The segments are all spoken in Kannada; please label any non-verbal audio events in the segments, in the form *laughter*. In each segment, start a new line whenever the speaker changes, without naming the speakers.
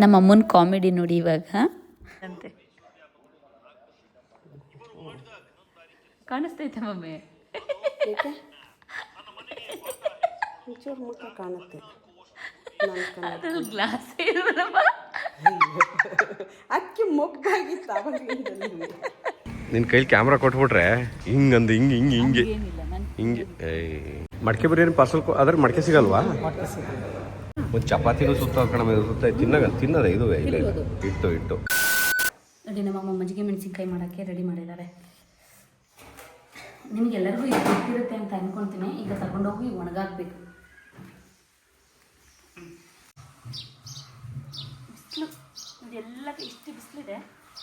ನಮ್ಮ ಅಮ್ಮನ ಕಾಮಿಡಿ ನೋಡಿ ಇವಾಗ.
ಅಂತೆ. ಕಾಣಿಸ್ತೈತೆ ಮಮ್ಮಿ.
ಮುಖ ಕಾಣುತ್ತೆ.
ಅದ್ರಲ್ಲಿ ಗ್ಲಾಸ್
ಅಕ್ಕಿ ಅವಾಗಲಿಂದ
ನಿನ್ನ ಕೈಲಿ ಕ್ಯಾಮ್ರಾ ಕೊಟ್ಬಿಟ್ರೆ ಹಿಂಗಂದು ಹಿಂಗೆ ಹಿಂಗೆ ಹಿಂಗೆ.
ಏನಿಲ್ಲ ನಾನು
ಹಿಂಗೆ ಮಡಕೆ ಬಿರಿಯಾನಿ ಪಾರ್ಸಲ್ ಅದ್ರ ಮಡಕೆ ಸಿಗಲ್ವಾ? ಒಂದು ಚಪಾತಿನೂ ಸುತ್ತ ಹಾಕೋಣ ಇದು ಸುತ್ತ ತಿನ್ನಾಗ ತಿನ್ನದ ಇದು ಇಲ್ಲ ಇಲ್ಲ. ಇಟ್ಟು ಇಟ್ಟು.
ನೋಡಿ ನಮ್ಮಮ್ಮ ಮಜ್ಜಿಗೆ ಮೆಣಸಿನ್ಕಾಯಿ ಮಾಡೋಕ್ಕೆ ರೆಡಿ ಮಾಡಿದ್ದಾರೆ. ನಿಮಗೆಲ್ಲರಿಗೂ ಇದು ಗೊತ್ತಿರುತ್ತೆ ಅಂತ ಅನ್ಕೊಂತೀನಿ. ಈಗ ತಗೊಂಡೋಗಿ ಒಣಗಾಕ್ಬೇಕು. ಬಿಸಿಲು ಎಲ್ಲ ಇಷ್ಟು ಬಿಸಿಲಿದೆ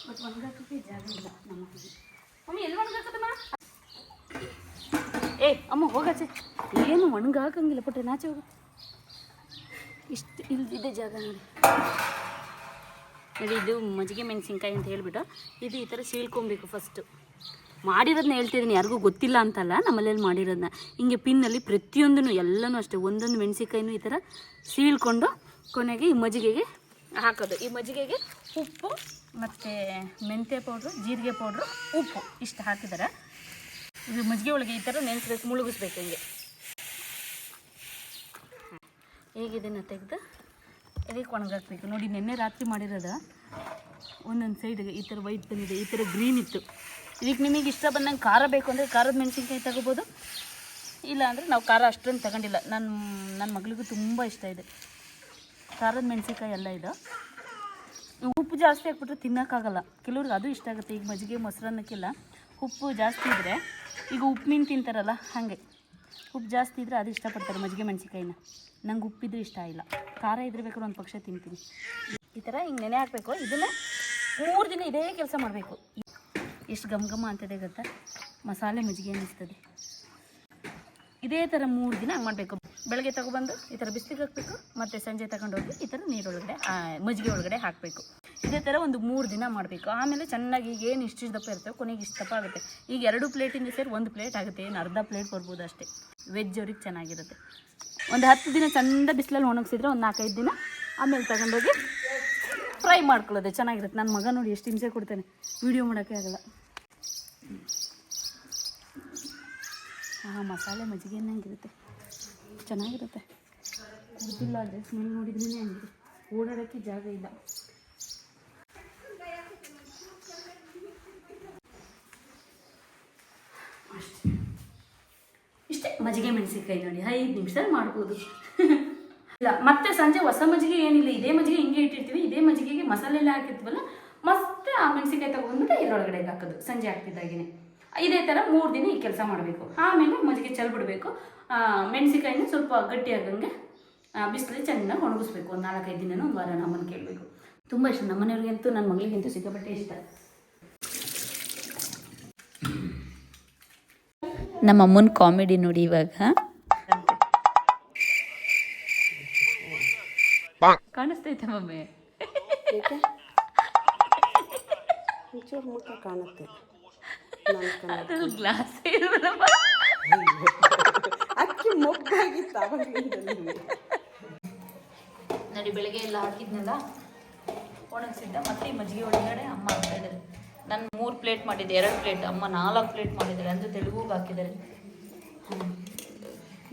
ಬಟ್ ಒಣಗಾಕಕ್ಕೆ ಜಾಗ ಇಲ್ಲ ನಮ್ಮ. ಮಮ್ಮಿ ಎಲ್ಲಿ ಒಣಗಾಕದಮ್ಮ? ಏ ಅಮ್ಮ ಹೋಗಾಚೆ ಏನು ಒಣಗಾಕಂಗಿಲ್ಲ ಪುಟ್ಟ ನಾಚೆ ಹೋಗು. ಇಷ್ಟು ಇಲ್ದಿದ್ದ ಜಾಗ ನೋಡಿ. ನೋಡಿ, ಇದು ಮಜ್ಜಿಗೆ ಮೆಣಸಿನ್ಕಾಯಿ ಅಂತ ಹೇಳಿಬಿಟ್ಟು ಇದು ಈ ಥರ ಸೀಳ್ಕೊಬೇಕು ಫಸ್ಟು ಮಾಡಿರೋದನ್ನ ಹೇಳ್ತಿದ್ದೀನಿ, ಯಾರಿಗೂ ಗೊತ್ತಿಲ್ಲ ಅಂತಲ್ಲ ನಮ್ಮಲ್ಲಿ ಮಾಡಿರೋದನ್ನ ಹಿಂಗೆ ಪಿನ್ನಲ್ಲಿ ಪ್ರತಿಯೊಂದನ್ನು, ಎಲ್ಲನೂ ಅಷ್ಟೇ, ಒಂದೊಂದು ಮೆಣಸಿನ್ಕಾಯಿನೂ ಈ ಥರ ಸೀಳ್ಕೊಂಡು ಕೊನೆಗೆ ಈ ಮಜ್ಜಿಗೆಗೆ ಹಾಕೋದು. ಈ ಮಜ್ಜಿಗೆಗೆ ಉಪ್ಪು ಮತ್ತು ಮೆಂತ್ಯ ಪೌಡ್ರು, ಜೀರಿಗೆ ಪೌಡ್ರು, ಉಪ್ಪು ಇಷ್ಟು ಹಾಕಿದ್ದಾರೆ ಇದು ಮಜ್ಜಿಗೆ ಒಳಗೆ ಈ ಥರ ನೆನೆಸ್ಬೇಕು, ಮುಳುಗಿಸ್ಬೇಕು ಹಿಂಗೆ. ಈಗ ಇದನ್ನು ತೆಗೆದು ಇದಕ್ಕೆ ಒಣಗಾಕ್ಬೇಕು ನೋಡಿ, ನಿನ್ನೆ ರಾತ್ರಿ ಮಾಡಿರೋದು. ಒಂದೊಂದು ಸೈಡ್ಗೆ ಈ ಥರ ವೈಟ್ ಬಂದಿದೆ, ಈ ಥರ ಗ್ರೀನ್ ಇತ್ತು. ಇದಕ್ಕೆ ನಿಮಗೆ ಇಷ್ಟ ಬಂದಂಗೆ ಖಾರ ಬೇಕು ಅಂದರೆ ಖಾರದ ಮೆಣಸಿನ್ಕಾಯಿ ತಗೋಬೋದು. ಇಲ್ಲ ಅಂದರೆ ನಾವು ಖಾರ ಅಷ್ಟೊಂದು ತಗೊಂಡಿಲ್ಲ. ನನ್ನ ನನ್ನ ಮಗಳಿಗೂ ತುಂಬ ಇಷ್ಟ ಇದೆ. ಖಾರದ ಮೆಣಸಿನ್ಕಾಯಿ ಎಲ್ಲ ಇದು. ಉಪ್ಪು ಜಾಸ್ತಿ ಹಾಕ್ಬಿಟ್ರೆ ತಿನ್ನೋಕ್ಕಾಗಲ್ಲ. ಕೆಲವ್ರಿಗೆ ಅದು ಇಷ್ಟ ಆಗುತ್ತೆ. ಈಗ ಮಜ್ಜಿಗೆ ಮೊಸರನ್ನಕ್ಕೆಲ್ಲ ಉಪ್ಪು ಜಾಸ್ತಿ ಇದ್ದರೆ ಈಗ ಉಪ್ಪು ಮೀನು ತಿಂತಾರಲ್ಲ, ಹಾಗೆ. ಉಪ್ಪು ಜಾಸ್ತಿ ಇದ್ದರೆ ಅದು ಇಷ್ಟಪಡ್ತಾರೆ ಮಜ್ಜಿಗೆ ಮೆಣಸಿನ್ಕಾಯಿನ. ನಂಗೆ ಉಪ್ಪಿದ್ರೆ ಇಷ್ಟ ಇಲ್ಲ. ಖಾರ ಇದ್ರೆ ಬೇಕಾದ್ರೆ ಒಂದು ಪಕ್ಷ ತಿಂತೀನಿ. ಈ ಥರ ಹಿಂಗೆ ನೆನೆ ಹಾಕಬೇಕು. ಇದನ್ನ ಮೂರು ದಿನ ಇದೇ ಕೆಲಸ ಮಾಡಬೇಕು. ಎಷ್ಟು ಘಮ ಘಮ ಅಂತದೆ ಗೊತ್ತಾ? ಮಸಾಲೆ ಮಜ್ಜಿಗೆ ಅನ್ನಿಸ್ತದೆ. ಇದೇ ಥರ ಮೂರು ದಿನ ಹಂಗೆ ಮಾಡಬೇಕು. ಬೆಳಗ್ಗೆ ತಗೊಬಂದು ಈ ಥರ ಬಿಸಿಲಿಗೆ ಹಾಕಬೇಕು, ಮತ್ತು ಸಂಜೆ ತಗೊಂಡೋಗಿ ಈ ಥರ ನೀರೊಳಗಡೆ ಮಜ್ಜಿಗೆ ಒಳಗಡೆ ಹಾಕಬೇಕು. ಇದೇ ಥರ ಒಂದು ಮೂರು ದಿನ ಮಾಡಬೇಕು. ಆಮೇಲೆ ಚೆನ್ನಾಗಿ ಈಗ ಏನು ಇಷ್ಟು ದಪ್ಪ ಇರ್ತವೆ ಕೊನೆಗೆ ಇಷ್ಟು ದಪ್ಪ ಆಗುತ್ತೆ. ಈಗ ಎರಡು ಪ್ಲೇಟಿಂದ ಸೇರಿ ಒಂದು ಪ್ಲೇಟ್ ಆಗುತ್ತೆ. ಏನು ಅರ್ಧ ಪ್ಲೇಟ್ ಬರ್ಬೋದು ಅಷ್ಟೇ. ವೆಜ್ ಅವ್ರಿಗೆ ಚೆನ್ನಾಗಿರುತ್ತೆ. ಒಂದು ಹತ್ತು ದಿನ ಚಂದ ಬಿಸಿಲಲ್ಲಿ ಒಣಗಿಸಿದ್ರೆ ಒಂದು ನಾಲ್ಕೈದು ದಿನ ಆಮೇಲೆ ತಗೊಂಡೋಗಿ ಫ್ರೈ ಮಾಡ್ಕೊಳ್ಳೋದೆ. ಚೆನ್ನಾಗಿರುತ್ತೆ. ನನ್ನ ಮಗ ನೋಡಿ ಎಷ್ಟು ಹಿಂಸೆ ಕೊಡ್ತೇನೆ. ವೀಡಿಯೋ ಮಾಡೋಕ್ಕೆ ಆಗಲ್ಲ. ಹಾಂ ಮಸಾಲೆ ಮಜ್ಜಿಗೆ ಹೆಂಗಿರುತ್ತೆ? ಚೆನ್ನಾಗಿರುತ್ತೆ. ಗೊತ್ತಿಲ್ಲ ಅದೇ ಸ್ಮೆಲ್ ನೋಡಿದ್ರೇ ಹಂಗಿದೆ ಓಡಾಡೋಕ್ಕೆ ಜಾಗ ಇಲ್ಲ. ಮಜ್ಜಿಗೆ ಮೆಣಸಿನ್ಕಾಯಿ ನೋಡಿ, ಐದು ನಿಮಿಷದಲ್ಲಿ ಮಾಡ್ಬೋದು. ಇಲ್ಲ ಮತ್ತೆ ಸಂಜೆ ಹೊಸ ಮಜ್ಜಿಗೆ ಏನಿಲ್ಲ, ಇದೇ ಮಜ್ಜಿಗೆ ಹಿಂಗೆ ಇಟ್ಟಿರ್ತೀವಿ, ಇದೇ ಮಜ್ಜಿಗೆಗೆ ಮಸಾಲೆ ಎಲ್ಲ ಹಾಕಿರ್ತೀವಲ್ಲ, ಮತ್ತೆ ಆ ಮೆಣಸಿನ್ಕಾಯಿ ತಗೊಂಡ್ಬಿಟ್ಟು ಇದರೊಳಗಡೆ ಹಾಕೋದು, ಸಂಜೆ ಹಾಕ್ತಿದ್ದಾಗೇನೆ ಇದೇ ಥರ ಮೂರು ದಿನ ಈ ಕೆಲಸ ಮಾಡಬೇಕು. ಆಮೇಲೆ ಮಜ್ಜಿಗೆ ಚೆಲ್ಬಿಡ್ಬೇಕು ಮೆಣಸಿನ್ಕಾಯಿನ ಸ್ವಲ್ಪ ಗಟ್ಟಿ ಗಟ್ಟಿಯಾಗಂಗೆ ಬಿಸಿಲಲ್ಲಿ ಚೆನ್ನಾಗಿ ಒಣಗಿಸ್ಬೇಕು. ಒಂದು ನಾಲ್ಕೈದು ದಿನನೂ ಒಂದು ವಾರ ನಮ್ಮನ್ನು ಕೇಳಬೇಕು. ತುಂಬ ಇಷ್ಟ. ನಮ್ಮನೆಯವ್ರಿಗಂತೂ ನನ್ನ ಮಗಳಿಗಂತೂ ಸಿಕ್ಕಾಪಟ್ಟೆ ಇಷ್ಟ. ನಮ್ಮ ಅಮ್ಮನ ಕಾಮಿಡಿ ನೋಡಿ ಇವಾಗ.
ಕಾಣಿಸ್ತೈತೆ ಮಮ್ಮಿ.
ಮುಖ ಕಾಣುತ್ತೆ.
ಅದ್ರಲ್ಲಿ ಗ್ಲಾಸ್
ಅಕ್ಕಿ
ನೋಡಿ ಬೆಳಗ್ಗೆ ಎಲ್ಲ ಹಾಕಿದ್ನಲ್ಲ? ಒಣಗಿಸಿದ್ದ ಮತ್ತೆ ಮಜ್ಜಿಗೆ ಒಳಗಡೆ ಅಮ್ಮ ಹಾಕ್ತಾ ಇದ್ದಾರೆ ನಾನು ಮೂರು ಪ್ಲೇಟ್ ಮಾಡಿದ್ದೆ, ಎರಡು ಪ್ಲೇಟ್ ಅಮ್ಮ ನಾಲ್ಕು ಪ್ಲೇಟ್ ಮಾಡಿದ್ದಾರೆ, ಅಂದರೆ ತೆಲುಗುಗೆ ಹಾಕಿದ್ದಾರೆ.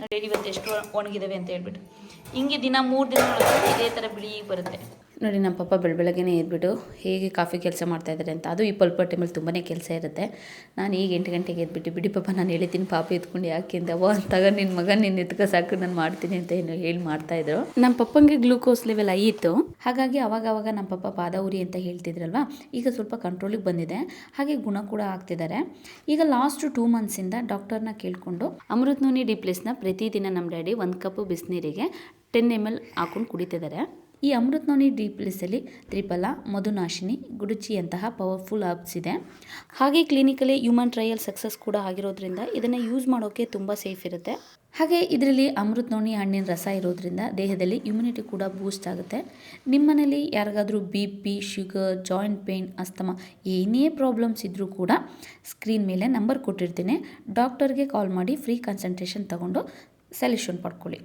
ನೋಡಿ, ಇವತ್ತು ಎಷ್ಟು ಒಣಗಿದಾವೆ ಅಂತ ಹೇಳ್ಬಿಟ್ಟು. ಹಿಂಗೆ ದಿನ ಮೂರು ದಿನ ಒಳಗಡೆ ಇದೇ ಥರ ಬಿಳಿ ಬರುತ್ತೆ. ನೋಡಿ, ನಮ್ಮ ಪಾಪ ಬೆಳ ಬೆಳಗ್ಗೆನೇ ಎದ್ಬಿಟ್ಟು ಹೇಗೆ ಕಾಫಿ ಕೆಲಸ ಮಾಡ್ತಾ ಇದ್ದಾರೆ ಅಂತ, ಅದು ಈ ಪಲ್ಪ ಟೈಮಲ್ಲಿ ತುಂಬಾ ಕೆಲಸ ಇರುತ್ತೆ. ನಾನು ಈಗ ಎಂಟು ಗಂಟೆಗೆ ಎದ್ಬಿಟ್ಟು, ಬಿಡಿ ಪಾಪ ನಾನು ಹೇಳಿದ್ದೀನಿ ಪಾಪ ಎತ್ಕೊಂಡು ಯಾಕೆ ಓ ಅಂತಾಗ ತಗ ನಿನ್ನ ಮಗ ನಿನ್ನ ಎತ್ಕ, ಸಾಕು, ನಾನು ಮಾಡ್ತೀನಿ ಅಂತ ಏನು ಹೇಳಿ ಮಾಡ್ತಾಯಿದ್ರು ನಮ್ಮ ಪಪ್ಪಂಗೆ ಗ್ಲೂಕೋಸ್ ಲೆವೆಲ್ ಆಯಿತು ಹಾಗಾಗಿ ಅವಾಗ ಅವಾಗ ನಮ್ಮ ಪಪ್ಪ ಪಾದ ಉರಿ ಅಂತ ಹೇಳ್ತಿದ್ರಲ್ವ, ಈಗ ಸ್ವಲ್ಪ ಕಂಟ್ರೋಲಿಗೆ ಬಂದಿದೆ. ಹಾಗೆ ಗುಣ ಕೂಡ ಆಗ್ತಿದ್ದಾರೆ. ಈಗ ಲಾಸ್ಟ್ ಟೂ ಮಂತ್ಸಿಂದ ಡಾಕ್ಟರ್ನ ಕೇಳಿಕೊಂಡು ಅಮೃತ್ ನೋನಿ ಡಿಪ್ಲೇಸ್ನ ಪ್ರತಿದಿನ ನಮ್ಮ ಡ್ಯಾಡಿ ಒಂದು ಕಪ್ ಬಿಸಿನೀರಿಗೆ ಟೆನ್ ಎಂ ಎಲ್ ಹಾಕೊಂಡು ಕುಡಿತಿದ್ದಾರೆ. ಈ ಅಮೃತ್ ನೋನಿ ಡಿ ಪ್ಲಸ್ಸಲ್ಲಿ ತ್ರಿಪಲ ಮಧುನಾಶಿನಿ, ಗುಡುಚಿಯಂತಹ ಪವರ್ಫುಲ್ ಹರ್ಬ್ಸ್ ಇದೆ. ಹಾಗೆ ಕ್ಲಿನಿಕಲಿ ಹ್ಯೂಮನ್ ಟ್ರಯಲ್ ಸಕ್ಸಸ್ ಕೂಡ ಆಗಿರೋದ್ರಿಂದ ಇದನ್ನು ಯೂಸ್ ಮಾಡೋಕ್ಕೆ ತುಂಬ ಸೇಫ್ ಇರುತ್ತೆ. ಹಾಗೆ ಇದರಲ್ಲಿ ಅಮೃತ್ ನೋನಿ ಹಣ್ಣಿನ ರಸ ಇರೋದ್ರಿಂದ ದೇಹದಲ್ಲಿ ಇಮ್ಯುನಿಟಿ ಕೂಡ ಬೂಸ್ಟ್ ಆಗುತ್ತೆ. ನಿಮ್ಮನೇಲಿ ಯಾರಿಗಾದರೂ B P sugar joint pain asthma ಏನೇ ಪ್ರಾಬ್ಲಮ್ಸ್ ಇದ್ದರೂ ಕೂಡ ಸ್ಕ್ರೀನ್ ಮೇಲೆ ನಂಬರ್ ಕೊಟ್ಟಿರ್ತೀನಿ. ಡಾಕ್ಟರ್ಗೆ ಕಾಲ್ ಮಾಡಿ ಫ್ರೀ ಕನ್ಸಂಟ್ರೇಷನ್ ತಗೊಂಡು ಸೊಲ್ಯೂಷನ್ ಪಡ್ಕೊಳ್ಳಿ.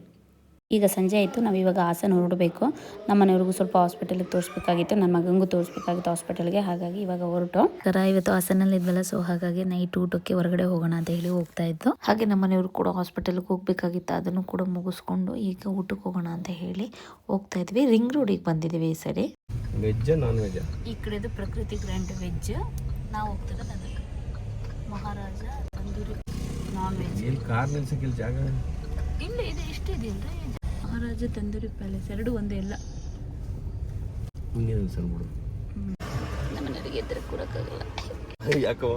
ಈಗ ಸಂಜೆ ಆಯಿತು ನಾವು ಇವಾಗ ಹಾಸನ ಹೊರಡಬೇಕು. ನಮ್ಮ ಮನೆಯವ್ರಿಗೂ ಸ್ವಲ್ಪ ಹಾಸ್ಪಿಟಲ್ಗೆ ತೋರಿಸ್ಬೇಕಾಗಿತ್ತು ನನ್ನ ಮಗನಿಗೂ ತೋರಿಸ್ಬೇಕಾಗಿತ್ತು ಹಾಸ್ಪಿಟಲ್ಗೆ ಹಾಗಾಗಿ ಇವಾಗ ಹೊರಟು. ಕರ ಇವತ್ತು ಹಾಸನಲ್ಲಿ ಇದ್ವಲ್ಲ ಸೊ ಹಾಗಾಗಿ ನೈಟ್ ಊಟಕ್ಕೆ ಹೊರಗಡೆ ಹೋಗೋಣ ಅಂತ ಹೇಳಿ ಹೋಗ್ತಾ ಇದ್ದು. ಹಾಗೆ ನಮ್ಮ ಮನೆಯವರು ಕೂಡ ಹಾಸ್ಪಿಟಲ್ಗೆ ಹೋಗ್ಬೇಕಾಗಿತ್ತು ಅದನ್ನು ಕೂಡ ಮುಗಿಸ್ಕೊಂಡು ಈಗ ಊಟಕ್ಕೆ ಹೋಗೋಣ ಅಂತ ಹೇಳಿ ಹೋಗ್ತಾ ಇದ್ವಿ. ರಿಂಗ್ ರೋಡಿಗೆ ಬಂದಿದ್ದೀವಿ ಈ ಸರಿ.
ವೆಜ್ ನಾನ್ ವೆಜ್
ಈ ಕಡೆದು ಪ್ರಕೃತಿ ಗ್ರ್ಯಾಂಡ್ ವೆಜ್ ನಾವು ಹೋಗ್ತಿರೋದು ಅದಕ್ಕೆ ಮಹಾರಾಜ ತಂದೂರಿ ನಾನ್ ವೆಜ್
ಇಲ್ಲಿ ಕಾರ್ ನಿಲ್ಸಕ್ಕಿಲ್ಲ ಜಾಗ
ಇಲ್ಲ. ಇದೆ ಇಷ್ಟೇ ಮಹಾರಾಜ ತಂದೂರಿ ಪ್ಯಾಲೇಸ್ ಎರಡು ಒಂದೇ ಇಲ್ಲ.
ಮುಂದಿನ ಸರ್ ಬಿಡು.
ನಮ್ಮ ಎದುರು ಕೊಡೋಕ್ಕಾಗಲ್ಲ
ಯಾಕೋ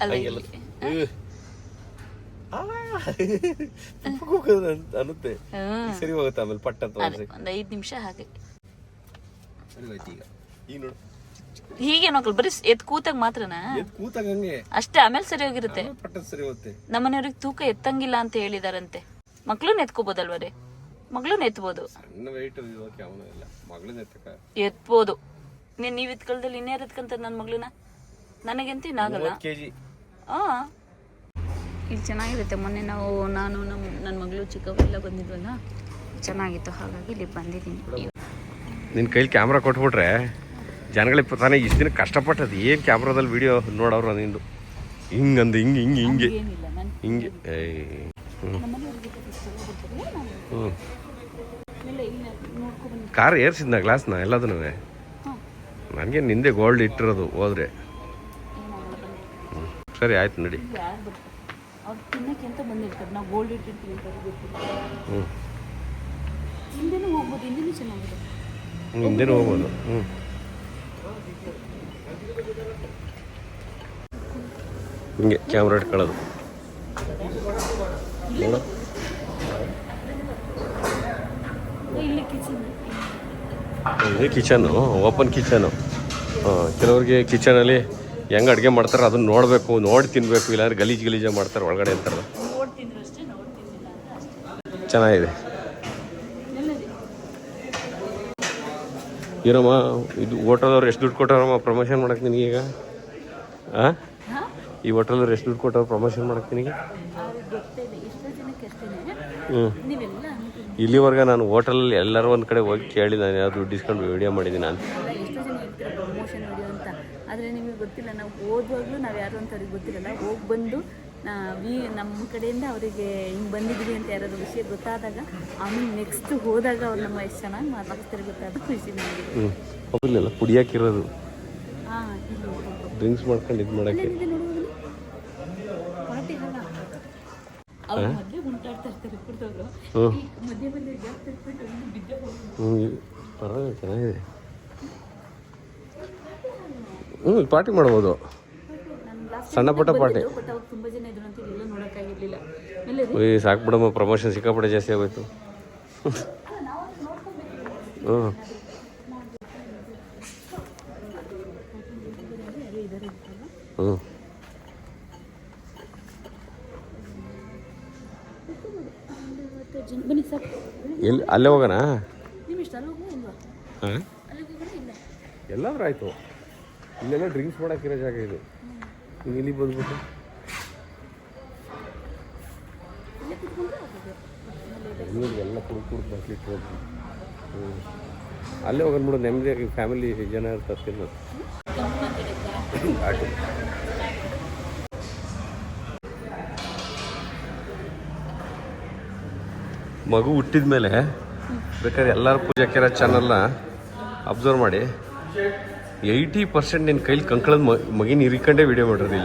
ಹಂಗೆಲ್ಲ ಅನ್ನುತ್ತೆ. ಈಗ ಸರಿ ಹೋಗುತ್ತೆ ಆಮೇಲೆ ಪಟ್ಟ ಅಂತ
ಒಂದು ಐದು ನಿಮಿಷ ಹಾಗೆ.
ಈಗ. ಈಗ ನೋಡು.
ಹೀಗೆ ನೋಕಲ್ ಬರೀ ಎತ್ ಕೂತಾಗ ಮಾತ್ರನಾ?
ಎದ್ದು ಕೂತಾಗ ಹಂಗೆ.
ಅಷ್ಟೇ ಆಮೇಲೆ ಸರಿ ಹೋಗಿರುತ್ತೆ.
ಪಟ್ಟ ಸರಿ ಹೋಗುತ್ತೆ.
ನಮ್ಮನೆಯವ್ರಿಗೆ ತೂಕ ಎತ್ತಂಗಿಲ್ಲ ಅಂತ ಹೇಳಿದಾರಂತೆ. ಮಕ್ಳು ಎತ್ಕೋಬೋದಲ್ವ ರೀ ಮಗ್ಳು ಎತ್ಬೋದು
ಸಣ್ಣ ವೆಯ್ಟ್ ಇರೋಕೆ ಅವನು ಇಲ್ಲ. ಮಗಳನ್ನ ಎತ್ತಕ
ಎತ್ಬೋದು. ನೀನ್ ನೀವ್ ಎತ್ಕೊಳ್ದಲ್ಲಿ ಇನ್ಯಾರು ಎತ್ಕಂತ ನನ್ನ ಮಗಳನ್ನ? ನನಗಂತೂ ಇನ್ನಾಗಲ್ಲ
ಮೂವತ್ತು ಕೆ
ಆ. ಇಲ್ಲಿ ಚೆನ್ನಾಗಿರುತ್ತೆ. ಮೊನ್ನೆ ನಾವು ನಾನು ನಮ್ಮ ನನ್ನ ಮಗಳು ಚಿಕ್ಕವೆಲ್ಲ ಬಂದಿದ್ವಲ್ಲ? ಚೆನ್ನಾಗಿತ್ತು. ಹಾಗಾಗಿ ಇಲ್ಲಿ ಬಂದಿದ್ದೀನಿ.
ನಿನ್ನ ಕೈಲಿ ಕ್ಯಾಮ್ರಾ ಕೊಟ್ಬಿಟ್ರೆ ಜನಗಳಿಗೆ ತಾನೇ ಇಷ್ಟು ದಿನ ಕಷ್ಟಪಟ್ಟದ್ದು. ಏನು ಕ್ಯಾಮ್ರಾದಲ್ಲಿ ವಿಡಿಯೋ ನೋಡೋರು ನಿಂದು? ಹಿಂಗಂದು ಹಿಂಗೆ ಹಿಂಗೆ ಹಿಂಗೆ. ಹಿಂಗೆ. ಏಯ್ ಹ್ಞೂ ಕಾರ್ ಏರ್ಸಿದ್ನ ಗ್ಲಾಸ್ನ ಎಲ್ಲದನ್ನೂ? ನನಗೆ ನಿಂದೆ ಗೋಲ್ಡ್ ಇಟ್ಟಿರೋದು ಹೋದ್ರೆ. ಸರಿ ಆಯ್ತು ನಡಿ.
ಹಿಂದೇನು ಹೋಗ್ಬೋದು
ಹ್ಞೂ ಹಿಂಗೆ ಕ್ಯಾಮ್ರಾ ಇಟ್ಕೊಳ್ಳೋದು ನೋಡು.
ಇಲ್ಲಿ ಕಿಚನ್.
ಇದು ಕಿಚನು ಓಪನ್ ಕಿಚನು. ಕೆಲವ್ರಿಗೆ ಕಿಚನಲ್ಲಿ ಹೆಂಗೆ ಅಡುಗೆ ಮಾಡ್ತಾರೆ ಅದನ್ನ ನೋಡಬೇಕು ನೋಡಿ ತಿನ್ನಬೇಕು ಇಲ್ಲಾಂದ್ರೆ ಗಲೀಜು ಗಲೀಜೆ ಮಾಡ್ತಾರೆ ಒಳಗಡೆ
ಅಂತಾರೆ
ಚೆನ್ನಾಗಿದೆ. ಏನಮ್ಮ ಇದು ಹೋಟೆಲ್ದವ್ರು ಎಷ್ಟು ದುಡ್ಡು ಕೊಟ್ಟಾರಮ್ಮ ಪ್ರಮೋಷನ್ ಮಾಡಕ್ಕೆ ನಿನಗೆ ಈಗ?
ಹಾಂ?
ಈ ಹೋಟೆಲ್ದವ್ರು ಎಷ್ಟು ದುಡ್ಡು ಕೊಟ್ಟವ್ರು ಪ್ರಮೋಷನ್ ಮಾಡಕ್ಕೆ ನಿನಗೆ? ಹ್ಞೂ ಇಲ್ಲಿವರೆಗೆ ನಾನು ಹೋಟೆಲಲ್ಲಿ ಎಲ್ಲರೂ ಒಂದು ಕಡೆ ಹೋಗಿ ಕೇಳಿ ನಾನು ಯಾವ್ದು ದುಡ್ಡು ವಿಡಿಯೋ ಮಾಡಿದ್ದೀನಿ ನಾನು
ಪ್ರಮೋಷನ್ ವಿಡಿಯೋ ಅಂತ. ಆದರೆ ನಿಮಗೆ ಗೊತ್ತಿಲ್ಲ ನಾವು ಓದುವಾಗಲೂ ನಾವು ಯಾರು ಅಂತ ಅವ್ರಿಗೆ ಗೊತ್ತಿರಲ್ಲ. ಹೋಗಿ ಬಂದು ವಿ ನಮ್ಮ ಕಡೆಯಿಂದ ಅವರಿಗೆ ಹಿಂಗೆ ಬಂದಿದ್ವಿ ಅಂತ ಯಾರಾದ್ರು ವಿಷಯ ಗೊತ್ತಾದಾಗ ಆಮೇಲೆ ನೆಕ್ಸ್ಟ್ ಹೋದಾಗ ಅವ್ರು ನಮ್ಮ ಎಷ್ಟು ಚೆನ್ನಾಗಿ ಮಾತಾಡ್ತಾರೆ ಗೊತ್ತಾದ ಖುಷಿ ನನಗೆ
ಕುಡಿಯೋಕ್ಕಿರೋದು
ಹಾಂ
ಡ್ರಿಂಕ್ಸ್ ಮಾಡ್ಕೊಂಡು ಇದು ಮಾಡೋಕ್ಕೆ
ಇದೆ ನೋಡುವುದು ಪಾರ್ಟಿ ಅಲ್ಲ ಅವ್ರು ಮಧ್ಯೆ ಉಂಟಾಡ್ತಾ ಇರ್ತಾರೆ ಕುಡ್ದವ್ರು
ಹ್ಞೂ
ಮಧ್ಯೆ ಮಧ್ಯೆ ಗ್ಯಾಪ್ ತೆಗ್ದ್ಬಿಟ್ಟು ಒಂದು ಬಿದ್ದೆ ಹೋಗ್ಬೋದು
ಹ್ಞೂ ಪರವಾಗಿಲ್ಲ ಚೆನ್ನಾಗಿದೆ. ಹ್ಞೂ ಪಾರ್ಟಿ ಮಾಡ್ಬೋದು. ಸಣ್ಣ ಪುಟ್ಟ ಪಾರ್ಟಿ.
ಈ ಅವಾಗ ಜನ ಇದ್ರು ಅಂತ ಎಲ್ಲ ನೋಡೋಕ್ಕಾಗಿರ್ಲಿಲ್ಲ ಎಲ್ಲ
ಓಯ್ ಸಾಕು ಬಿಡಮ್ಮ ಪ್ರಮೋಷನ್ ಸಿಕ್ಕಾಪಟ್ಟೆ ಜಾಸ್ತಿ ಆಗೋಯ್ತು. ಹ್ಞೂ ಹ್ಞೂ
ಬನ್ನಿ
ಎಲ್ಲಿ ಅಲ್ಲೇ ಹೋಗೋಣ?
ನಿಮ್ಮ ಇಷ್ಟ ಅಲ್ಲಿ ಇಲ್ವಾ?
ಹಾಂ
ಅಲ್ಲಿಗೆ ಇಲ್ಲ.
ಎಲ್ಲಾದ್ರೂ ಆಯಿತು. ಇಲ್ಲೆಲ್ಲ ಡ್ರಿಂಕ್ಸ್ ಮಾಡೋಕ್ಕಿರೋ ಜಾಗ ಇದು. ನೀವು ಇಲ್ಲಿ ಬಂದ್ಬಿಟ್ಟು ಎಲ್ಲ ಕುಡ್ದು ಕುಡ್ದು ಬರ್ಲಿಕ್ಕೆ ಹ್ಞೂ ಅಲ್ಲೇ ಹೋಗೋಣ ಬಿಡು ನೆಮ್ಮದಿಯಾಗಿ ಫ್ಯಾಮಿಲಿ ಜನ ಇರ್ತಾರೆ ತಿನ್ನೋದು ಮಗು ಹುಟ್ಟಿದ ಮೇಲೆ ಬೇಕಾದ್ರೆ ಎಲ್ಲರ ಕೇರ ಚಾನಲ್ನ ಅಬ್ಸರ್ವ್ ಮಾಡಿ. ಏಯ್ಟಿ ಪರ್ಸೆಂಟ್ ನಿನ್ನ ಕೈಲಿ ಕಂಕಳದ ಮಗಿನ ಇರಿಕೊಂಡೇ ವಿಡಿಯೋ ಮಾಡಿರೋದು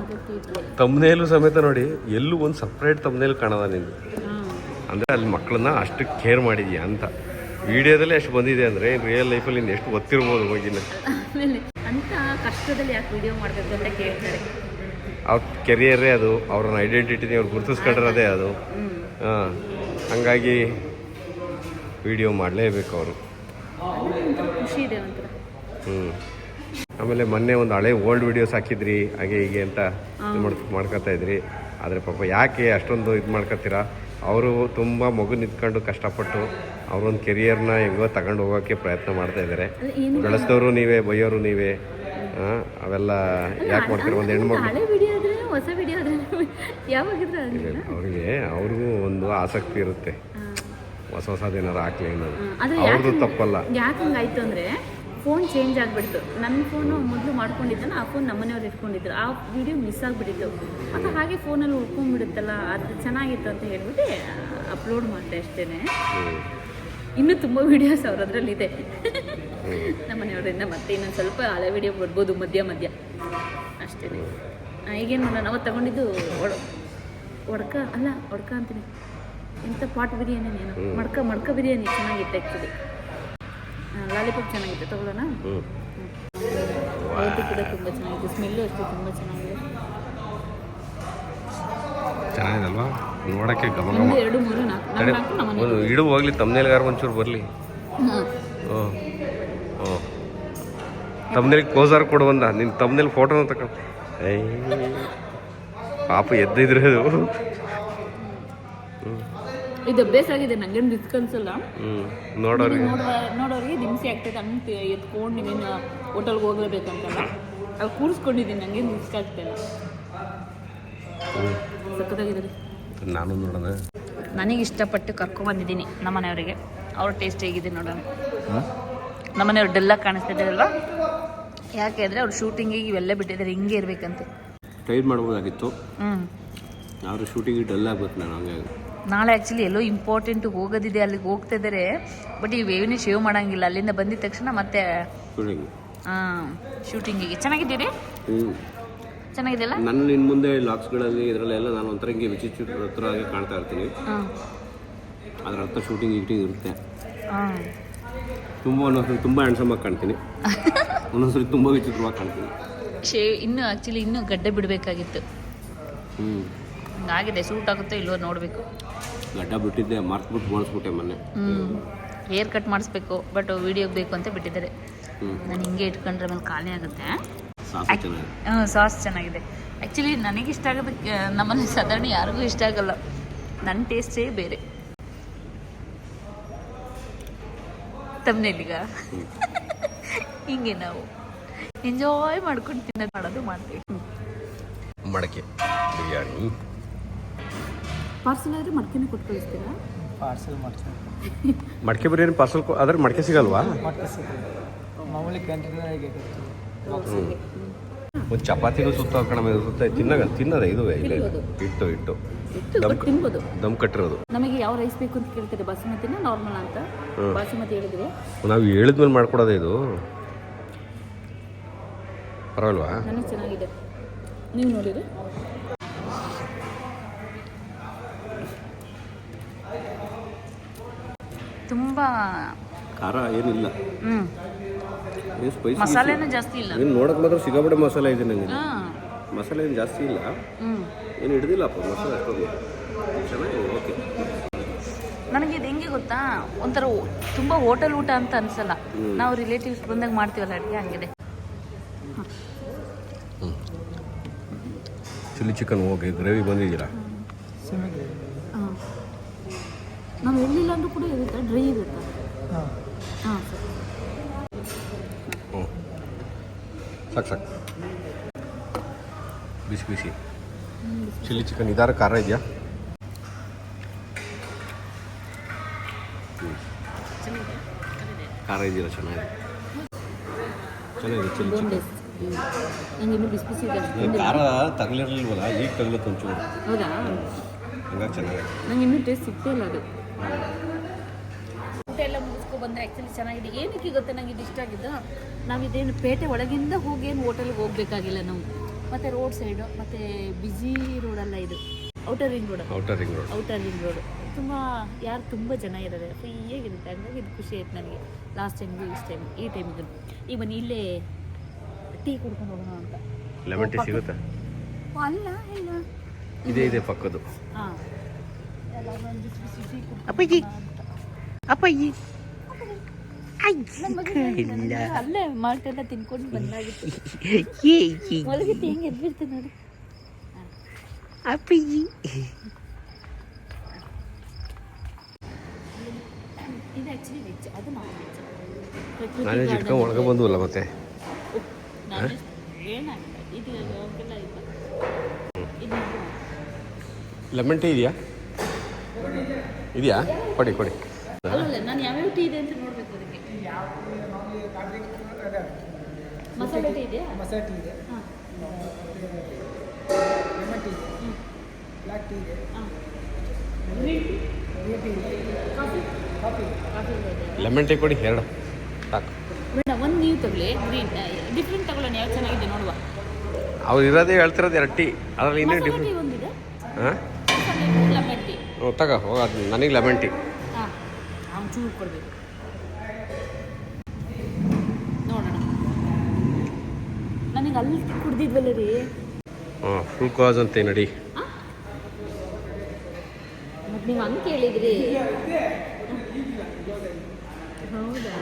ಮಗಕ್ಕೆ ಇಟ್ಕೊಳ್ಳಿ
ತಮ್ಮನೇಲು ಸಮೇತ ನೋಡಿ ಎಲ್ಲೂ ಒಂದು ಸಪ್ರೇಟ್ ತಮ್ಮನೇಲು ಕಾಣದ ನಿಂದು. ಅಂದರೆ ಅಲ್ಲಿ ಮಕ್ಕಳನ್ನ ಅಷ್ಟು ಕೇರ್ ಮಾಡಿದ್ಯಾ ಅಂತ. ವಿಡಿಯೋದಲ್ಲೇ ಎಷ್ಟು ಬಂದಿದೆ ಅಂದರೆ ರಿಯಲ್ ಲೈಫಲ್ಲಿ ಇನ್ನು ಎಷ್ಟು ಗೊತ್ತಿರ್ಬೋದು ಮಗಿನ.
ಅಂತ ಕಷ್ಟದಲ್ಲಿ ಯಾಕೆ ವಿಡಿಯೋ ಮಾಡಬೇಕು ಅಂತ ಕೇಳ್ತಾರೆ.
ಅವ್ರ ಕೆರಿಯರೇ ಅದು ಅವ್ರನ್ನ ಐಡೆಂಟಿಟಿನೇ ಅವ್ರು ಗುರುತಿಸ್ಕೊಂಡಿರೋದೇ ಅದು. ಹಾಂ ಹಂಗಾಗಿ ವಿಡಿಯೋ ಮಾಡಲೇಬೇಕು ಅವರು. ಹ್ಞೂ ಆಮೇಲೆ ಮೊನ್ನೆ ಒಂದು ಹಳೆ ಓಲ್ಡ್ ವಿಡಿಯೋಸ್ ಹಾಕಿದ್ರಿ ಹಾಗೆ ಹೀಗೆ ಅಂತ ಮಾಡ್ಕೊತಾ ಇದ್ರಿ. ಆದರೆ ಪಾಪ ಯಾಕೆ ಅಷ್ಟೊಂದು ಇದು ಮಾಡ್ಕೊತೀರಾ? ಅವರು ತುಂಬ ಮಗು ನಿಂತ್ಕೊಂಡು ಕಷ್ಟಪಟ್ಟು ಅವ್ರೊಂದು ಕೆರಿಯರ್ನ ಹೆಂಗೋ ತಗೊಂಡು ಹೋಗೋಕ್ಕೆ ಪ್ರಯತ್ನ ಮಾಡ್ತಾ ಇದ್ದಾರೆ ಬೆಳೆಸ್ದವರು ನೀವೇ ಬೈಯೋರು ನೀವೇ. ಅವೆಲ್ಲ ಯಾಕೆ ಮಾಡ್ತಾರೆ? ಒಂದು ಹೆಣ್ಮಗು
ಹಳೆ ವಿಡಿಯೋ ಆದ್ರೆ ಹೊಸ ವಿಡಿಯೋ ಆದ್ರೆ ಯಾವಾಗಿದ್ರೆ
ಅವರಿಗೆ ಅವ್ರಿಗೂ ಒಂದು ಆಸಕ್ತಿ ಇರುತ್ತೆ. ಹೊಸ ಹೊಸದು ಏನಾರು ಹಾಕ್ಲಿ ಅನ್ನೋದು. ಅವ್ರದ್ದು ತಪ್ಪಲ್ಲ.
ಯಾಕೆ ಹಂಗಾಯ್ತು ಅಂದರೆ ಫೋನ್ ಚೇಂಜ್ ಆಗ್ಬಿಡ್ತು. ನನ್ನ ಫೋನು ಮೊದಲು ಮಾಡ್ಕೊಂಡಿದ್ದಲ್ಲ ಆ ಫೋನ್ ನಮ್ಮನೆಯವ್ರು ಇಟ್ಕೊಂಡಿದ್ರು. ಆ ವಿಡಿಯೋ ಮಿಸ್ ಆಗ್ಬಿಟ್ಟಿತ್ತು. ಮತ್ತು ಹಾಗೆ ಫೋನಲ್ಲಿ ಉಳ್ಕೊಂಡ್ಬಿಡುತ್ತಲ್ಲ ಅದು ಚೆನ್ನಾಗಿತ್ತು ಅಂತ ಹೇಳ್ಬಿಟ್ಟು ಅಪ್ಲೋಡ್ ಮಾಡಿದೆ ಅಷ್ಟೇ ಇನ್ನೂ ತುಂಬ ವೀಡಿಯೋಸ್ ಅವ್ರ ಅದರಲ್ಲಿ ಇದೆ ನಮ್ಮನೆಯವರಿಂದ ಮತ್ತೆ ಇನ್ನೊಂದು ಸ್ವಲ್ಪ ಹಳೆ ವಿಡಿಯೋ ಬರ್ಬೋದು ಮಧ್ಯ ಮಧ್ಯ. ಅಷ್ಟೇ. ಈಗೇನು ಮಾಡೋಣ? ನಾವು ತಗೊಂಡಿದ್ದು ಒಡ ಒಡ್ಕ ಅಲ್ಲ ಒಡ್ಕ ಅಂತೀನಿ. ಎಂಥ ಪಾಟ್ ಬಿರಿಯಾನಿ ಏನು ಮಡ್ಕ ಮಡ್ಕ ಬಿರಿಯಾನಿ ಚೆನ್ನಾಗಿತ್ತು ಆ್ಯಕ್ಚುಲಿ ಲಾಲಿಪಾಪ್ ಚೆನ್ನಾಗಿತ್ತು. ತಗೊಳ್ಳೋಣ? ರೋಟಿ ಕೂಡ ತುಂಬ ಚೆನ್ನಾಗಿದೆ ಸ್ಮೆಲ್ಲು ಅಷ್ಟೇ ತುಂಬ ಚೆನ್ನಾಗಿದೆ.
ಚೆನ್ನಾಗಿದಲ್ವಾ? ನೋಡೋಕ್ಕೆ ಗಮ ಗಮ
ಎರಡು ಮೂರು ನಾಲ್ಕು ನಮ್ಮ
ಇಡು ಹೋಗ್ಲಿ ತಮ್ಮನೇಲ್ಗಾರ ಒಂಚೂರು ಬರಲಿ. ಹ್ಞೂ ತಮ್ಮನೇಲಿ ಕೋಸಾರ ಕೊಡು ಬಂದ ನಿನ್ನ ತಮ್ಮನೇಲಿ ಫೋಟೋನ ತಕ. ಪಾಪ ಎದ್ದಿದ್ರೆ ಅದು
ಇದು ಅಭ್ಯಾಸ ಆಗಿದೆ ನಂಗೇನು ರಿಸ್ಕ್ ಅನ್ಸಲ್ಲ.
ಹ್ಞೂ ನೋಡೋರಿಗೆ.
ನೋಡೋರಿಗೆ ಹಿಂಸೆ ಆಗ್ತೈತೆ ಅಂತ ಎತ್ಕೊಂಡು ನೀವೇನು ಹೋಟೆಲ್ಗೆ ಹೋಗ್ಲೇಬೇಕಂತಲ್ಲ. ಅಲ್ಲಿ ಕೂರಿಸ್ಕೊಂಡಿದ್ದೀನಿ ನಂಗೇನು ರಿಸ್ಕ್ ಆಗ್ತಾಯಿಲ್ಲ ಸಖತ್ತಾಗಿದ್ದಾರೆ
ನಾನು ನೋಡೋಣ.
ನನಗೆ ಇಷ್ಟಪಟ್ಟು ಕರ್ಕೊಂಬಂದಿದ್ದೀನಿ ನಮ್ಮ ಮನೆಯವರಿಗೆ ಅವ್ರ ಟೇಸ್ಟ್ ಹೇಗಿದೆ ನೋಡೋಣ. ನಮ್ಮ ಮನೆಯವ್ರು ಡೆಲ್ಲ ಕಾಣಿಸ್ತಿದ್ದಾರಲ್ವ ಯಾಕೆ ಅಂದರೆ ಅವ್ರು ಶೂಟಿಂಗಿಗೆ ಇವೆಲ್ಲ ಬಿಟ್ಟಿದ್ದಾರೆ ಹಿಂಗೆ ಇರಬೇಕಂತೆ.
ಟ್ರೈ ಮಾಡ್ಬೋದಾಗಿತ್ತು.
ಹ್ಞೂ
ಅವರು ಶೂಟಿಂಗ್ ಡಲ್ ಆಗ್ಬೇಕು ನಾನು ಹಂಗಾಗಿ.
ನಾಳೆ ಆ್ಯಕ್ಚುಲಿ ಎಲ್ಲೋ ಇಂಪಾರ್ಟೆಂಟ್ ಹೋಗೋದಿದೆ ಅಲ್ಲಿಗೆ ಹೋಗ್ತಾ ಇದ್ದಾರೆ. ಬಟ್ ಈ ವೇವ್ನೇ ಶೇವ್ ಮಾಡಂಗಿಲ್ಲ. ಅಲ್ಲಿಂದ ಬಂದಿದ ತಕ್ಷಣ ಮತ್ತೆ
ಶೂಟಿಂಗ್
ಹಾಂ ಶೂಟಿಂಗಿಗೆ ಚೆನ್ನಾಗಿದ್ದೀರಿ? ಚೆನ್ನಾಗಿದೆಯಲ್ಲ?
ನನ್ನ ಇನ್ನು ಮುಂದೆ ಲಾಕ್ಸ್ಗಳಲ್ಲಿ ಇದರಲ್ಲೆಲ್ಲ ನಾನು ಒಂಥರ ಹಿಂಗೆ ವಿಚಿತ್ರವಾಗಿ ಕಾಣ್ತಾ ಇರ್ತೀನಿ.
ಹಾಂ.
ಅದರ ಅರ್ಥ ಶೂಟಿಂಗ್ ಗೀಟಿಂಗ್ ಇರುತ್ತೆ.
ಹಾಂ.
ತುಂಬ ಹ್ಯಾಂಡ್ಸಮ್ ಆಗಿ ಹ್ಯಾಂಡ್ಸಮಾಗಿ *laughs* ಕಾಣ್ತೀನಿ ಒಂದೊಂದ್ಸರಿ ತುಂಬ ವಿಚಿತ್ರವಾಗಿ ಕಾಣ್ತೀನಿ
ಶೇ ಇನ್ನೂ ಆ್ಯಕ್ಚುಲಿ ಇನ್ನೂ ಗಡ್ಡೆ ಬಿಡಬೇಕಾಗಿತ್ತು.
ಹ್ಞೂ
ಹಂಗಾಗಿದೆ ಸೂಟ್ ಆಗುತ್ತೋ ಇಲ್ವೋ ನೋಡಬೇಕು.
ಗಡ್ಡ ಬಿಟ್ಟಿದ್ದೆ ಮರ್ತ್ಬಿಟ್ಟು ಮಾಡಿಸ್ಬಿಟ್ಟೆ ಮೊನ್ನೆ.
ಹ್ಞೂ ಹೇರ್ ಕಟ್ ಮಾಡಿಸ್ಬೇಕು ಬಟ್ ವೀಡಿಯೋಗೆ ಬೇಕು ಅಂತ ಬಿಟ್ಟಿದ್ದಾರೆ. ನಾನು ಹಿಂಗೆ ಇಟ್ಕೊಂಡ್ರೆ ಆಮೇಲೆ ಖಾಲಿ ಆಗುತ್ತೆ. ಹ್ಞೂ ಸಾಸ್ ಚೆನ್ನಾಗಿದೆ. ಆ್ಯಕ್ಚುಲಿ ನನಗೆ ಇಷ್ಟ ಆಗೋದಕ್ಕೆ ನಮ್ಮಲ್ಲಿ ಸಾಧಾರಣ ಯಾರಿಗೂ ಇಷ್ಟ ಆಗಲ್ಲ. ನನ್ನ ಟೇಸ್ಟೇ ಬೇರೆ. ತಮ್ಮನೇಲಿಗ ಹಿಂಗೆ ನಾವು. ಎಂಜಾಯ್ ಮಾಡ್ಕೊಂಡು ತಿನ್ನೋದು ಮಾಡೋದು ಮಾಡ್ತೀವಿ.
ಮಡಕೆ ಬಿರಿಯಾನಿ.
ಪಾರ್ಸಲ್ ಆದರೆ ಮಡಕೆನೇ ಕೊಟ್ಟು ಕಳಿಸ್ತೀರಾ?
ಪಾರ್ಸಲ್ ಮಾಡ್ತೀನಿ
ಮಡಕೆ ಬಿರಿಯಾನಿ ಪಾರ್ಸಲ್ ಆದ್ರೆ ಮಡಕೆ ಸಿಗಲ್ವಾ?
ಮಡಕೆ ಸಿಗುತ್ತೆ ಮಾಮೂಲಿ ಕ್ಯಾಂಟೀನಾಗೆ
ಒಂದು ಚಪಾತಿಗೂ ಸುತ್ತ ಕಣಮ ಸುತ್ತ ತಿನ್ನಾಗ ತಿನ್ನದ ಇದು ಇಲ್ಲೇ. ಇಟ್ಟು ಇಟ್ಟು.
ತಿನ್ಬೋದು.
ದಮ್ ಕಟ್ಟಿರೋದು.
ನಮಗೆ ಯಾವ ರೈಸ್ ಬೇಕು ಅಂತ ಕೇಳ್ತಾರೆ ಬಾಸುಮತಿನ ನಾರ್ಮಲ್ ಅಂತ. ಬಾಸುಮತಿ ಹೇಳಿದ್ರೆ.
ನಾವು ಹೇಳಿದ್ಮೇಲೆ ಮಾಡ್ಕೊಡೋದೇ ಇದು. ಪರವಾಗಿಲ್ವಾ?
ನನಗೆ ಚೆನ್ನಾಗಿದೆ. ನೀವು ನೋಡಿರಿ. ತುಂಬ
ಖಾರ ಏನಿಲ್ಲ.
ಹ್ಞೂ
ಸ್ಪೈಸಿ
ಮಸಾಲೆನೂ ಜಾಸ್ತಿ ಇಲ್ಲ.
ಏನು ನೋಡಕ್ಕೆ ಮಾತ್ರ ಸಿಗಬಡ ಮಸಾಲೆ ಇದೆ ನನಗೆ
ಹಾಂ.
ಮಸಾಲೆ ಏನು ಜಾಸ್ತಿ ಇಲ್ಲ.
ಹ್ಞೂ
ಏನು ಹಿಡ್ದಿಲ್ಲಪ್ಪ ಮಸಾಲೆ ಅಷ್ಟೊಂದು. ಚೆನ್ನಾಗಿದೆ ಓಕೆ
ನನಗೆ ಇದು ಹೆಂಗೆ ಗೊತ್ತಾ? ಒಂಥರ ತುಂಬ ಹೋಟೆಲ್ ಊಟ ಅಂತ ಅನ್ಸಲ್ಲ. ನಾವು ರಿಲೇಟಿವ್ಸ್ ಬಂದಾಗ ಮಾಡ್ತೀವಲ್ಲ ಅಡುಗೆ ಹಂಗಿದೆ.
ಚಿಲ್ಲಿ ಚಿಕನ್ ಓಕೆ ಗ್ರೇವಿ ಬಂದಿದ್ದೀರಾ?
ಹಾಂ. ನಾವು ಎಲ್ಲಿಲ್ಲ ಅಂದ್ರೂ ಕೂಡ ಇರುತ್ತೆ ಡ್ರೈ ಇರುತ್ತಾ.
ಹಾಂ.
ಹಾಂ ಸರಿ.
ಹ್ಞೂ ಸಾಕು ಸಾಕು. ಬಿಸಿ ಬಿಸಿ. ಚಿಲ್ಲಿ ಚಿಕನ್ ಇದಾರ ಖಾರ ಇದೆಯಾ? ಖಾರ ಇದೆಯಲ್ಲ ಚೆನ್ನಾಗಿದೆ. ಚೆನ್ನಾಗಿದೆ ಚಿಲ್ಲಿ ಚಿಕನ್
ಡೇಸ್ ನಂಗೆ ಇನ್ನೂ ಬಿಸಿ ಬಿಸಿ ಇದೆ
ಖಾರ ತಗಲಿರ್ಲಿಲ್ವಲ್ಲ ಈಗ ತಗಲತ್ತು ಒಂಚೂರು.
ಹೌದಾ?
ಹಂಗಾಗಿ ಚೆನ್ನಾಗಿದೆ
ನಂಗೆ ಇನ್ನೂ ಟೇಸ್ಟ್ ಸಿಗ್ತಾ ಇಲ್ಲ ಅದು. ಊಟ ಎಲ್ಲ ಮುಗಿಸ್ಕೊ ಬಂದೆ ಆ್ಯಕ್ಚುಲಿ ಚೆನ್ನಾಗಿದೆ. ಏನಕ್ಕೆ ಗೊತ್ತಾ? ನಂಗೆ ಇದು ಇಷ್ಟ ಆಗಿದ್ದು ನಾವು ಇದೇನು ಪೇಟೆ ಒಳಗಿಂದ ಹೋಗಿ ಏನು ಹೋಟೆಲ್ಗೆ ಹೋಗಬೇಕಾಗಿಲ್ಲ ನಾವು. ಮತ್ತು ರೋಡ್ ಸೈಡು ಮತ್ತು ಬಿಜಿ ರೋಡಲ್ಲ ಇದು. Outer ring road
outer ring road
outer ring road ತುಂಬ ಯಾರು ತುಂಬ ಜನ ಇದ್ದಾರೆ. ಫ್ರೀಯಾಗಿರುತ್ತೆ ಹಂಗಾಗಿ ಇದು ಖುಷಿ ಆಯ್ತು ನನಗೆ ಲಾಸ್ಟ್ ಟೈಮ್ಗೂ ಇಷ್ಟು. ಟೈಮ್ ಈ ಟೈಮಿಗೂ ಈಗ ಬನ್ನಿ ಇಲ್ಲೇ ಟೀ ಕುಡ್ಕೊಂಡು ಹೋಗೋಣ ಅಂತ
ಲೆಮನ್ ಟೀ ಸಿಗುತ್ತಾ
ಓ, ಅಲ್ಲ ಇಲ್ಲ
ಇದೇ ಇದೆ ಪಕ್ಕದ್ದು
ಹಾಂ ಎಲ್ಲ ಒಂದೊಂದು ಬಿಸಿ ಬಿಸಿ ಟೀ ಕುಡ್ಕೊಂಡು
ಅಪ್ಪಾಜಿ ಅಪ್ಪಾಜಿ
ಅಲ್ಲೇ ಮಾಲ್ಟೆಲ್ಲ ತಿನ್ಕೊಂಡು ಬಂದಾಗಿತ್ತು ಒಳಗಿತ್ತು ಹೆಂಗೆ ಎದ್ಬಿಡ್ತು ನೋಡಿ
ಅಪ್ಪಾಜಿ
ಇದು ಆ್ಯಕ್ಚುಲಿ ವೆಜ್ ಅದು ನಾನ್ ವೆಜ್
ನಾನೇ ಇಟ್ಕೊಂಡು ಒಳಗೆ ಬಂದುವಲ್ಲ ಮತ್ತೆ
ನಾನ್ ವೆಜ್ ಏನಾಗಿಲ್ಲ ಇದು ಅವಕ್ಕೆಲ್ಲ ಇಲ್ಲ ಇದು
ಲೆಮನ್ ಟೀ ಇದೆಯಾ? ಇದೆಯಾ? ಕೊಡಿ ಕೊಡಿ.
ನಾನು ಯಾವ್ಯಾವ ಟೀ ಇದೆ ಅಂತ ನೋಡ್ಬೇಕು ಮಸಾಲೆ ಟೀ ಇದೆಯಾ
ಮಸಾಲೆ ಟೀ ಇದೆ ಟೀ ಇದೆ ಬ್ಲ್ಯಾಕ್ ಟೀ ಇದೆ
ಲೆಮನ್ ಟೀ ಕೊಡಿ, ಎರಡು. ಸಾಕು.
ಬೇಡ ಒಂದು ನೀವು ತಗೊಳ್ಳಿ. ಗ್ರೀನ್ ಡಿಫ್ರೆಂಟ್ ತಗೊಳ್ಳೋಣ ಯಾವ್ದು ಚೆನ್ನಾಗಿದೆ ನೋಡುವ.
ಅವ್ರು ಇರೋದೇ ಹೇಳ್ತಿರೋದು ಎರಡು ಟೀ. ಅದರಲ್ಲಿ ಇನ್ನೂ ಡಿಫ್ರೆಂಟ್
ಒಂದಿದೆ.
ಹಾಂ
ಲೆಮನ್ ಟೀ
ತಗೋ ಹೋಗೋದು ನನಗೆ ಲೆಮನ್ ಟೀ.
ಹಾಂ. ಚೂರು ಕೊಡಬೇಕು. ನೋಡೋಣ. ನನಗೆ ಅಲ್ಲಿ ಕುಡ್ದಿದ್ವಲ್ಲ ರೀ.
ಹಾಂ ಫುಲ್ ಕಾಸ್ ಅಂತೆ ನಡಿ
ಮತ್ತು ನೀವು ಹಂಗೆ ಕೇಳಿದ್ರಿ. ಹೌದಾ?